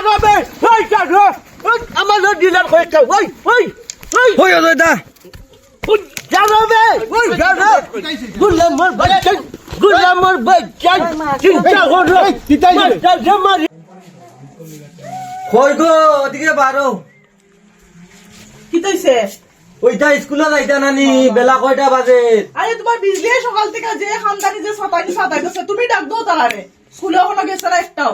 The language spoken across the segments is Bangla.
জানাবে ওই জানো আমার ডিলার হয়েছে ওই ওই ওই ওই ওই দা ওই জানাবে ওই জানো গুলামর বাচ্চা গুলামর বাচ্চা চিন্তা করো মাস্টার জামারি কই গো ওদিকে বারো। কি তৈছে ওইটা স্কুলে যাইতা নানি বেলা কয়টা বাজে? আরে তোমার বিজলি সকাল থেকে যে খানদানি যে সাতানি সাতাইতেছে তুমি ডাক দাও তারারে স্কুলে এখনও গেছে একটাও।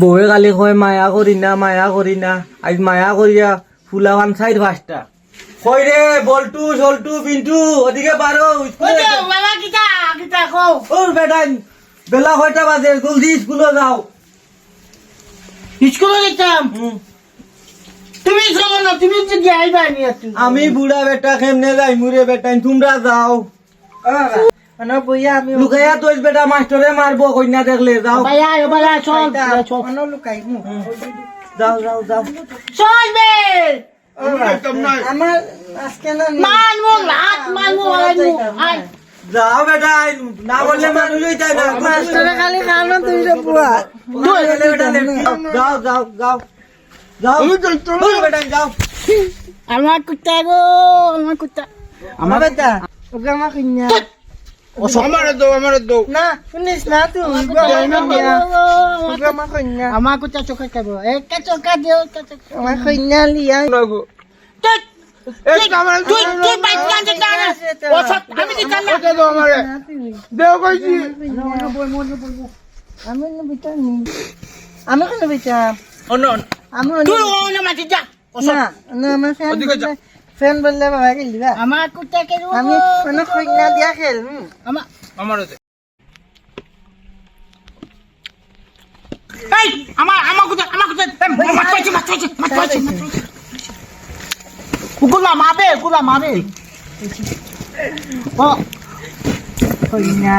বউয়ে কালি কয় মায়া করি না মায়া করি না। আজ মায়া করিয়া ফুলাবান চাইর পাঁচটা। কই রে বল্টু সল্টু পিন্টু ওদিকে ওর বেটাই বেলা কয়টা বাজে? জলদি স্কুলে যাও। স্কুলে যেতাম। তুমি চলো না তুমি যদি আইবা আমি বুড়া বেটা কেমনে যাই মুরে বেটাই তোমরা যাও। না বইয়া আমি লুকাইয়া তোর বেটা মাস্টরে মারবো কন্যা দেখলে যাও। ভাইয়া এবারে চল চল। অন্য লুকাই যাও যাও যাও। চল বে! আমার আজকে না মান মো লাত মান মো আই আই যাও বেটা না বললে মানুষ হইতাই না। মাস্টারে খালি খানো বুয়া। যাও যাও যাও। যাও। ওই বেটা যাও। আমার কুত্তা গো আমার কুত্তা। আমার বেটা। ওকে আমার কিনা না শুনিস না তুই? আমার আমার কুত্তা চোখে খাব একটা চোখা দিও আমার কন্যা লিয়া। আমি কেন বেটা? আমি না। না আমার ফ্যান বললে বাবা গেল দিবা। আমার কুত্তা কে আমি মানে কন্যা দিয়া খেল আমার এই আমার আমার কুত্তা আমার কুত্তা মাছ পাইছে মাছ পাইছে মাছ পাইছে মাছ পাইছে মাবে কুকুলা মাবে ও কন্যা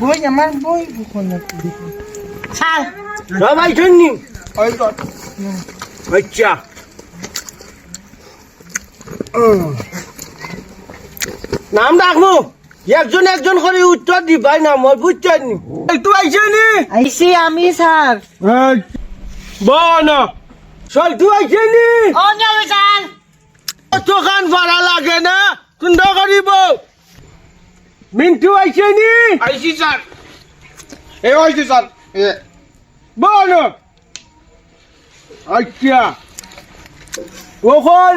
বই আমার বই কন্যা ছাল সবাই শুননি আচ্ছা। নাম ডাকবো? একজন একজন করে উত্তর দিবাই না মই বুঝছেন একটু আইছে নি? আইসি আমি স্যার। বন। চলতু আইছে নি? ও যাবে ছাল দোকান ভাড়া লাগে না সুন্দর করিব। মিন্টু আইছে নি? আইসি স্যার। এ হয়েছে স্যার। এ। বল আচ্ছা। ওখন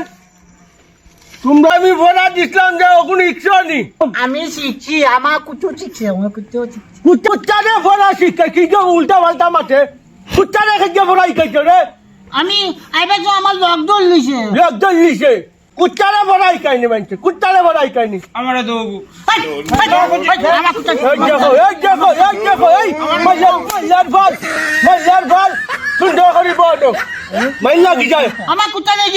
তোমরা আমি ভরা দিছিলাম যে ওখানে ইচ্ছা নি আমি শিখছি আমার কুত্তো শিখছে আমার শিখছে। কুত্তারে ভরা শিক্ষা কি যে উল্টা পাল্টা মাঠে। কুত্তারে খেয়ে ভরা শিখাইছে রে? আমি আইবে তো আমার লক দল লইছে একজন লিছে কুত্তারে ভরা শিখাইনি মানছে কুত্তারে ভরা শিখাইনি আমারে দেবো এই, এই, এই, আমার কুত্তা এই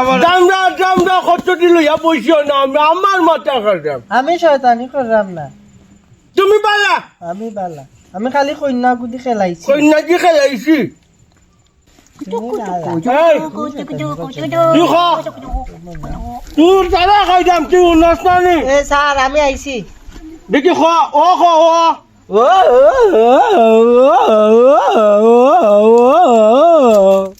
আমার। ও ও মাথা খারাপ। আমি শয়তানি করলাম না। তুমি পালা? আমি বালা আমি খালি কন্যা গুদি খেলাইছি। কন্যা কি খেলাইছি? তোর তারা খাই দাম তুই উন্নস নানি। এ স্যার আমি আইছি। দেখি খা ও খা ও। তুমি খাইছো তুমি বাস কইছো এগুলা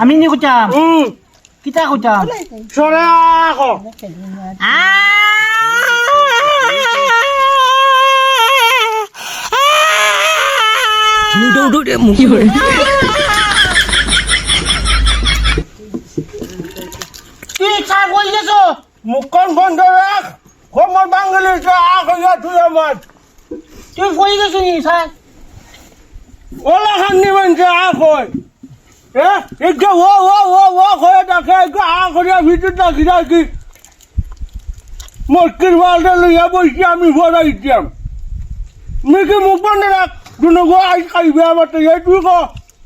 আমি নি কুত্তাম হুম কিতা কুত্তাম সরে আ খা। তুই ছাড় কই গেছো মুখখন বন্ধ রাখ আমার বাঙালির আ খাইয়া তুই আমার। তুই কই গেছো নি ছাড় ওলা খান্নি মানছে আ কই এ একটু ও ও ও ও হয়ে দেখে একটু আ করিয়া ভিতর রাখি রাখি মুশকিল মালটা লইয়া বসছি আমি ভরা দিতাম মিকি মুখ বন্ধ রাখ দুনো গো আই খাইবে আমার তো এই তুই কো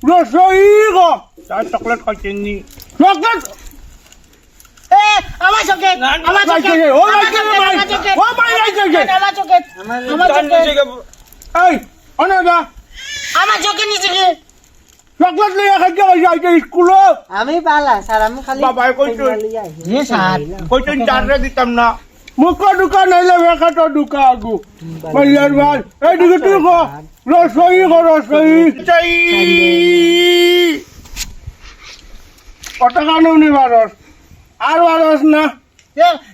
রসই কো। স্যার চকলেট খাইছেন নি। চকলেট আমার চকেট আমার চকেট ও আমার লাইছে চকেট, ভাই আমার চকেট, ও ভাই লাইছে আমার চকেট আমার চকেট এই অনাদা। আমার চকেট নিচে কি চকলেট লইয়া খাইতে পাইছে আইতে স্কুলে আমি পালা স্যার আমি খালি বাবাই কইছো। হে স্যার। কইছেন চারটা দিতাম না। মুখ দোকান হইলে বেকাটো দোকান আগু। মাইয়ার ভাই এইদিকে তুই কো? রসই কো রসই। চাই। কত কানে বারস আর বারস না।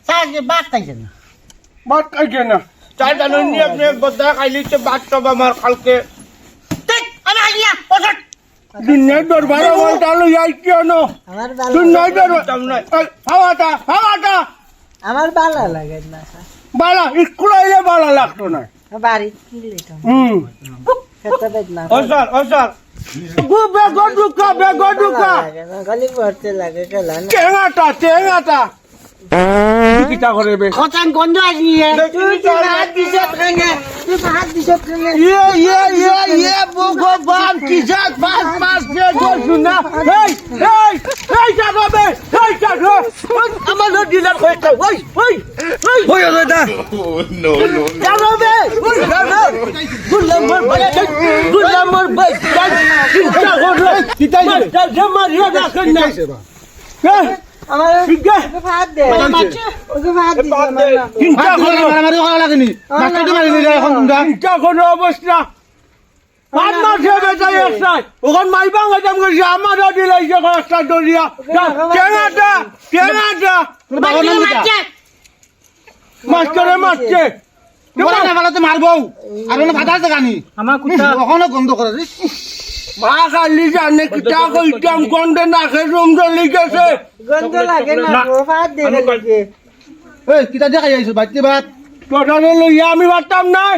স্যার বাস খাইছেন না। ভাত খাইছে না। চার জানুন নিয়ে আপনি গদা খাইলিছে বাদ সব আমার কালকে আমি আইয়া ওষুধ দিনের দরবারে না আমার তুই নাই দরবার দিতাম না হাওয়াটা হাওয়াটা। আমার ভালো লাগে না। বালা স্কুল আইলে বালা লাগতো না। বাড়ি কি লেটাম হুম। ও স্যার ও স্যার। বেগ ঢুকা বেগ ঢুকা। খালি পড়তে লাগে খেলা টেঙাটা টেঙাটা। কিটা করে বে গন্ধ আসিয়ে ইয়ে ইয়ে ইয়ে ইয়ে ভগবান কি জাত বাস বাস কে করছু না এই এই এই যাবে এই যাবে আমার ডিলার হয়েছে ওই ওই ওই ওই ওই দা যাবে ওই যাবে গুলামর ভাই গুলামর ভাই চিন্তা করো কিটাই যে মারিয়া দেখেন না হ্যাঁ আমার ভাত দে। ওকে ভাত দে। করো মারামারি করা লাগেনি। এখন তোমরা করো অবস্থা। বেচাই ওখান মাই বাংলা করছি দিলাইছে একটা দরিয়া? মাস্টারে মারছে। মারবো। আর ভাত আছে গানি। আমার কুত্তা। কখনো গন্ধ করে। মা খালি জানে কিটা কইতাম গন্ধে নাকে রুম জ্বলি গেছে গন্ধ লাগে না না। ভাত দে লাগে। এই আইছো? ভাত তোটারে লইয়া আমি পারতাম নাই।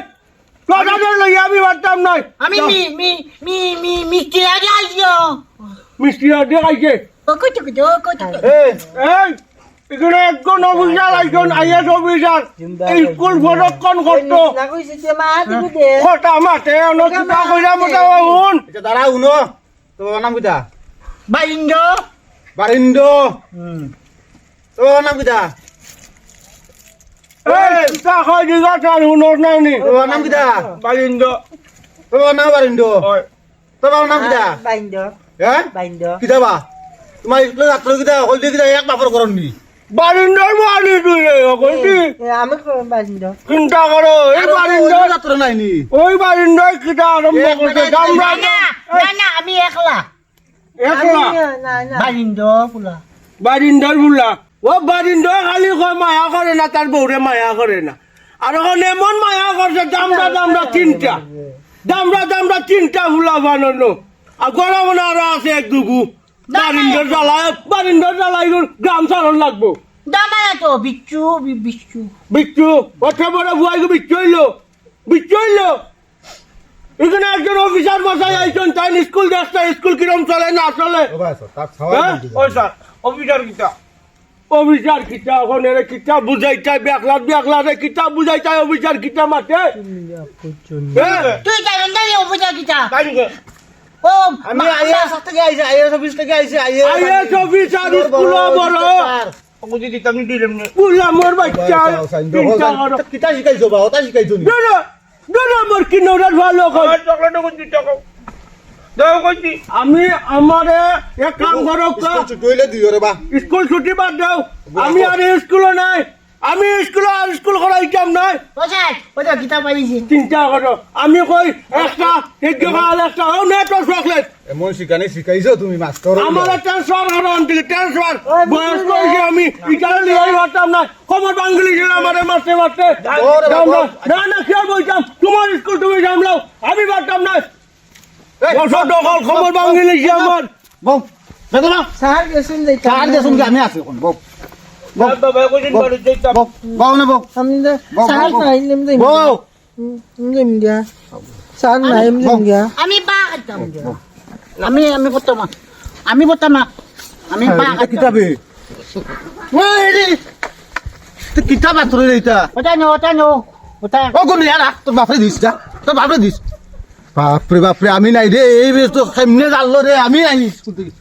তোটারে লইয়া আমি পারতাম নাই। আমি মি মি মি মি মিষ্টি আগে আইছো। মিষ্টি ও কুতু কুতু ও কুতু এই এই। এখানে একজন অফিসার একজন আইএস অফিসার স্কুল প্রদক্ষণ করতো না কইছে যে মা দিবি দে কথা মাতে কইরা মোটা দাঁড়া উনো তোর নাম কিটা বাইন্দ। বারিন্দ তোর নাম কিটা এই তা কই দিগা চাল হুনর নাই নি। তোর নাম কিটা বালিন্দ তোর নাম বারিন্দ হয়। তোর নাম কিটা বাইন্দ। হ্যাঁ? বাইন্দ। কিটা বা তোমার স্কুলে ছাত্র কিটা হলদি কিটা এক বাপর করনি বারিন্দর বাড়ি তুই রে কইতি আমি বাইন্দ চিন্তা করো এই বারিন্দর ছাত্র নাইনি। ওই বারিন্দর কিটা আরম্ভ করছে দামরা না না আমি একলা। একলা? না না। বাইন্দ পুলা। বারিন্দর বুলা। ও বারিন্দর খালি কয় মায়া করে না তার বউরে মায়া করে না। আর এখন এমন মায়া করছে দামরা দামরা তিনটা। দামরা দামরা তিনটা ফুলা বানানো। আর গরম আরও আছে এক দুগু। বারিন্দর জ্বালায় বারিন্দর জ্বালাই গ্রাম সারণ লাগবো। দামানা তো বিচ্ছু বিচ্ছু। বিচ্ছু কত বড় বুয়াইকে বিচ্ছু হইল। বিচ্ছু হইল। এখানে একজন অফিসার মশাই আইছেন তাই স্কুল দেখতে স্কুল কিরম চলে না চলে? হ্যাঁ? ও স্যার অফিসার কিটা অফিসার কিতা এখন এর কিতা বুঝাই চাই বেকলাত বেকলাতে কিতা বুঝাই চাই অফিসার কিতা মাতে হ্যাঁ? তুই জানেন না নাকি? ও আমি আইএস থেকে আইছি আইএস অফিস থেকে আইছি আইএস আইএস অফিসার স্কুল বড় বুঝি দিতাম দিলাম না। পুলা মোর বাচ্চা। চিন্তা করো বা? ওটা শিকাইছো নি? দাদা দাদা মোর কিনোরার ভালো কর আমার চকলেট কোন টাকা আমি আমারে এক কাম করো কা ছুটি স্কুল বাদ দাও। আমি আর স্কুলে নাই। আমি স্কুলে আর স্কুল করাইতাম নাই ওটা কিতা পাইছি। চিন্তা করো আমি কই একটা হেড্য খাল একটা ও না তো চকলেট। এমন শিকানি শিকাইছো তুমি মাস্টার আমার ট্রান্সফার হলো অন্তিকে ট্রান্সফার বয়স করেছি আমি ইটারে লিয়াই পারতাম না। খবর বাঙ্গলি ছিল আমারে মারতে মারতে। না না খেয়াল বলতাম তোমার স্কুল তুমি সামলাও। আমি পারতাম না। বছর দখল খবর বাঙ্গলি আমার। বউ বেদনা। স্যার গেছেন কার দেশুন আমি আছি এখন বউ। না আমি আমি আমি আমি করতাম আমি করতাম আমি পা এটা কিতাবে? কিতাব আতরে এটা। ওটা নো ওটা নো ওটা। ও কোন ইয়ারা তোর বাপরে দিস যা। তোর বাপরে দিস। বাপরে বাপরে আমি নাই রে এই তো কেমনে জানলো রে আমি থেকে।